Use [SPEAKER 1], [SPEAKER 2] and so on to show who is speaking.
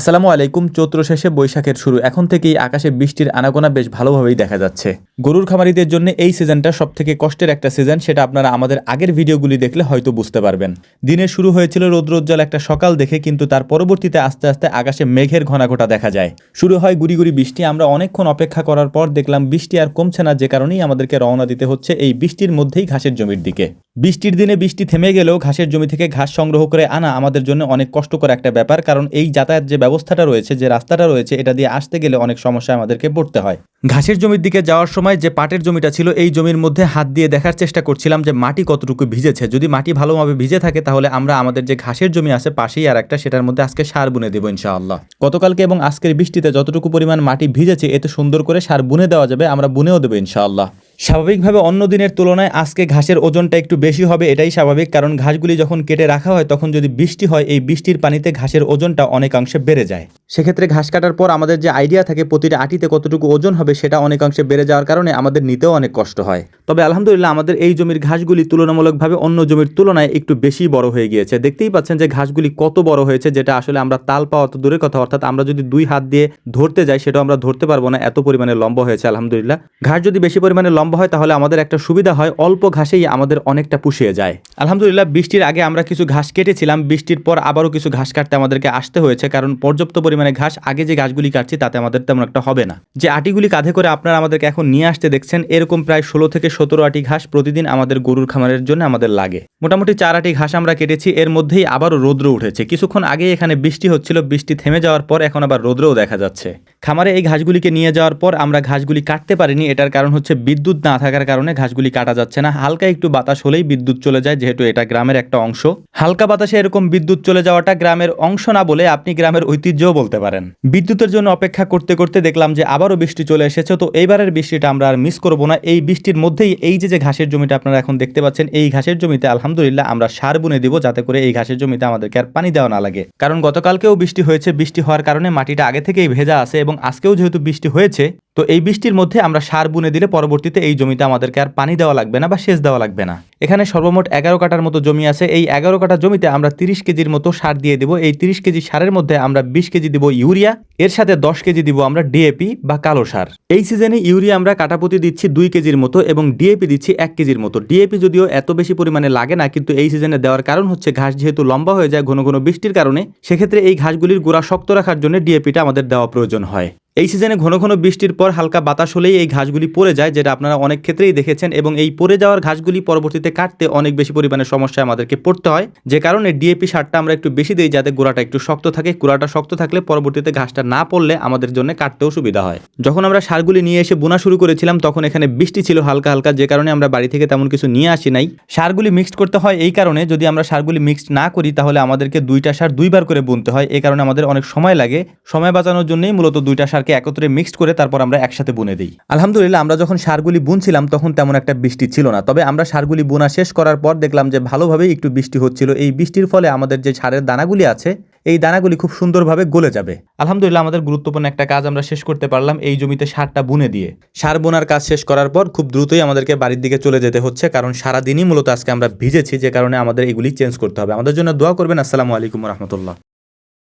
[SPEAKER 1] আসসালামু আলাইকুম, চৈত্র শেষে বৈশাখের শুরু। এখন থেকেই আকাশে বৃষ্টির আনাগোনা বেশ ভালোভাবেই দেখা যাচ্ছে। গরুর খামারিদের জন্য এই সিজনটা সব থেকে কষ্টের একটা সিজন, সেটা আপনারা আমাদের আগের ভিডিওগুলি দেখলে হয়তো বুঝতে পারবেন। দিনের শুরু হয়েছিল রৌদ্রোজ্জ্বল একটা সকাল দেখে, কিন্তু তার পরবর্তীতে আস্তে আস্তে আকাশে মেঘের ঘনাঘটা দেখা যায়। শুরু হয় গুড়ি গুড়ি বৃষ্টি, আমরা অনেকক্ষণ অপেক্ষা করার পর দেখলাম বৃষ্টি আর কমছে না, যে কারণেই আমাদেরকে রওনা দিতে হচ্ছে এই বৃষ্টির মধ্যেই ঘাসের জমির দিকে। বৃষ্টির দিনে বৃষ্টি থেমে গেলেও ঘাসের জমি থেকে ঘাস সংগ্রহ করে আনা আমাদের জন্য অনেক কষ্টকর একটা ব্যাপার, কারণ এই যাতায়াত যে ব্যবস্থাটা রয়েছে যে রাস্তাটা রয়েছে এটা দিয়ে আসতে গেলে অনেক সমস্যা আমাদেরকে পড়তে হয়। ঘাসের জমির দিকে যাওয়ার সময় যে পাটের জমিটা ছিল এই জমির মধ্যে হাত দিয়ে দেখার চেষ্টা করছিলাম যে মাটি কতটুকু ভিজেছে। যদি মাটি ভালোভাবে ভিজে থাকে তাহলে আমরা আমাদের যে ঘাসের জমি আছে পাশেই আর একটা সেটার মধ্যে আজকে সার বুনে দেবো ইনশাআল্লাহ। গতকালকে এবং আজকের বৃষ্টিতে যতটুকু পরিমাণ মাটি ভিজেছে এতে সুন্দর করে সার বুনে দেওয়া যাবে আমরা বুনেও দেবো ইনশাআল্লাহ। স্বাভাবিকভাবে অন্য দিনের তুলনায় আজকে ঘাসের ওজনটা একটু বেশি হবে, এটাই স্বাভাবিক। কারণ ঘাসগুলি যখন কেটে রাখা হয়, তখন যদি বৃষ্টি হয়, এই বৃষ্টির পানিতে ঘাসের ওজনটা অনেকাংশে বেড়ে যায়। সেক্ষেত্রে ঘাস কাটার পর আমাদের যে আইডিয়া থাকে, প্রতিটা আটিতে কতটুকু ওজন হবে, সেটা অনেকাংশে বেড়ে যাওয়ার কারণে আমাদের নিতেও অনেক কষ্ট হয়। তবে আলহামদুলিল্লাহ, আমাদের এই জমির ঘাসগুলি তুলনামূলকভাবে অন্য জমির তুলনায় একটু বেশি বড় হয়ে গিয়েছে। দেখতেই পাচ্ছেন যে ঘাসগুলি কত বড় হয়েছে, যেটা আসলে আমরা তাল পাওয়া তো দূরের কথা, অর্থাৎ আমরা যদি দুই হাত দিয়ে ধরতে যাই, সেটাও আমরা ধরতে পারব না, এত পরিমাণে লম্বা হয়েছে, আলহামদুলিল্লাহ। ঘাস যদি বেশি পরিমাণে লম্বা হয়, তাহলে আমাদের একটা সুবিধা হয়, অল্প ঘাসেই আমাদের অনেকটা পুষিয়ে যায়। আলহামদুলিল্লাহ, বৃষ্টির আগে আমরা কিছু ঘাস কেটেছিলাম, বৃষ্টির পর আবারও কিছু ঘাস কাটতে আমাদেরকে আসতে হয়েছে, কারণ পর্যাপ্ত পরিমাণে ঘাস আগে যে ঘাসগুলি কাটছি, তাতে আমাদের তেমন একটা হবে না। যে আটিগুলি কাঁধে করে আপনারা আমাদেরকে এখন নিয়ে আসতে দেখছেন, এরকম প্রায় ষোলো থেকে সতেরো আটি ঘাস প্রতিদিন আমাদের গরুর খামারের জন্য আমাদের লাগে। মোটামুটি চার আটি ঘাস আমরা কেটেছি, এর মধ্যেই আবারও রৌদ্র উঠেছে। কিছুক্ষণ আগে এখানে বৃষ্টি হচ্ছিল, বৃষ্টি থেমে যাওয়ার পর এখন আবার রৌদ্রও দেখা যাচ্ছে। খামারে এই ঘাসগুলিকে নিয়ে যাওয়ার পর আমরা ঘাসগুলি কাটতে পারিনি। এটার কারণ হচ্ছে বিদ্যুৎ না থাকার কারণে ঘাসগুলি কাটা যাচ্ছে না। হালকা একটু বাতাস হলেই বিদ্যুৎ চলে যায়, যেহেতু এটা গ্রামের একটা অংশ। হালকা বাতাসে এরকম বিদ্যুৎ চলে যাওয়াটা গ্রামের অংশ না বলে আপনি গ্রামের ঐতিহ্যও বলতে পারেন। বিদ্যুতের জন্য অপেক্ষা করতে করতে দেখলাম যে আবারও বৃষ্টি চলে এসেছে, তো এইবারের বৃষ্টিটা আমরা আর মিস করব না। এই বৃষ্টির মধ্যেই এই যে যে ঘাসের জমিটা আপনারা এখন দেখতে পাচ্ছেন, এই ঘাসের জমিতে আলহামদুলিল্লাহ আমরা সার বুনে দিব যাতে করে এই ঘাসের জমিতে আমাদেরকে আর পানি দেওয়া না লাগে। কারণ গতকালকেও বৃষ্টি হয়েছে, বৃষ্টি হওয়ার কারণে মাটিটা আগে থেকেই ভেজা আছে এবং আজকেও যেহেতু বৃষ্টি হয়েছে তো এই বৃষ্টির মধ্যে আমরা সার বুনে দিলে পরবর্তীতে এই জমিতে আমাদেরকে আর পানি দেওয়া লাগবে না বা সেচ দেওয়া লাগবে না। এখানে সর্বমোট এগারো কাটার মতো জমি আছে। এই এগারো কাটা জমিতে আমরা তিরিশ কেজির মতো সার দিয়ে দেবো। এই তিরিশ কেজি সারের মধ্যে আমরা বিশ কেজি দিব ইউরিয়া। এর সাথে দশ কেজি দিব আমরা ডিএপি বা কালো সার। এই সিজনে ইউরিয়া আমরা কাটাপতি দিচ্ছি দুই কেজির মতো এবং ডিএপি দিচ্ছি এক কেজির মতো। ডিএপি যদিও এত বেশি পরিমাণে লাগে না, কিন্তু এই সিজনে দেওয়ার কারণ হচ্ছে ঘাস যেহেতু লম্বা হয়ে যায় ঘন ঘন বৃষ্টির কারণে, সেক্ষেত্রে এই ঘাসগুলির গোড়া শক্ত রাখার জন্য ডিএপিটা আমাদের দেওয়া প্রয়োজন হয়। এই সিজনে ঘন ঘন বৃষ্টির পর হালকা বাতাস হলেই এই ঘাসগুলি পড়ে যায়, যেটা আপনারা অনেক ক্ষেত্রেই দেখেছেন এবং এই পড়ে যাওয়ার ঘাসগুলি পরবর্তীতে কাটতে অনেক বেশি পরিমাণে সমস্যায় আমাদেরকে পড়তে হয়। যে কারণে ডিএপি সারটা আমরা একটু বেশি দিই যাতে গোড়াটা একটু শক্ত থাকে। গোড়াটা শক্ত থাকলে পরবর্তীতে ঘাসটা না পড়লে আমাদের জন্য কাটতেও সুবিধা হয়। যখন আমরা সারগুলি নিয়ে এসে বোনা শুরু করেছিলাম, তখন এখানে বৃষ্টি ছিল হালকা হালকা, যে কারণে আমরা বাড়ি থেকে তেমন কিছু নিয়ে আসি নাই। সারগুলি মিক্সড করতে হয় এই কারণে যদি আমরা সারগুলি মিক্সড না করি, তাহলে আমাদেরকে দুইটা সার দুইবার করে বুনতে হয়। এই কারণে আমাদের অনেক সময় লাগে। সময় বাঁচানোর জন্যই মূলত দুইটা সারকে একত্রে মিক্সড করে তারপর আমরা একসাথে বুনে দিই। আলহামদুলিল্লাহ, আমরা যখন সারগুলি বুনছিলাম তখন তেমন একটা বৃষ্টি ছিল না। তবে আমরা সারগুলি বোনা শেষ করার পর দেখলাম যে ভালোভাবেই একটু বৃষ্টি হচ্ছিল। এই বৃষ্টির ফলে আমাদের যে সারের দানাগুলি আছে, এই দানাগুলি খুব সুন্দরভাবে গলে যাবে। আলহামদুলিল্লাহ, আমাদের গুরুত্বপূর্ণ একটা কাজ আমরা শেষ করতে পারলাম এই জমিতে সারটা বুনে দিয়ে। সার বোনার কাজ শেষ করার পর খুব দ্রুতই আমাদেরকে বাড়ির দিকে চলে যেতে হচ্ছে, কারণ সারাদিনই মূলত আজকে আমরা ভিজেছি, যে কারণে আমাদের এগুলি চেঞ্জ করতে হবে। আমাদের জন্য দোয়া করবেন। আসসালামু আলাইকুম রহমতুল্লাহ।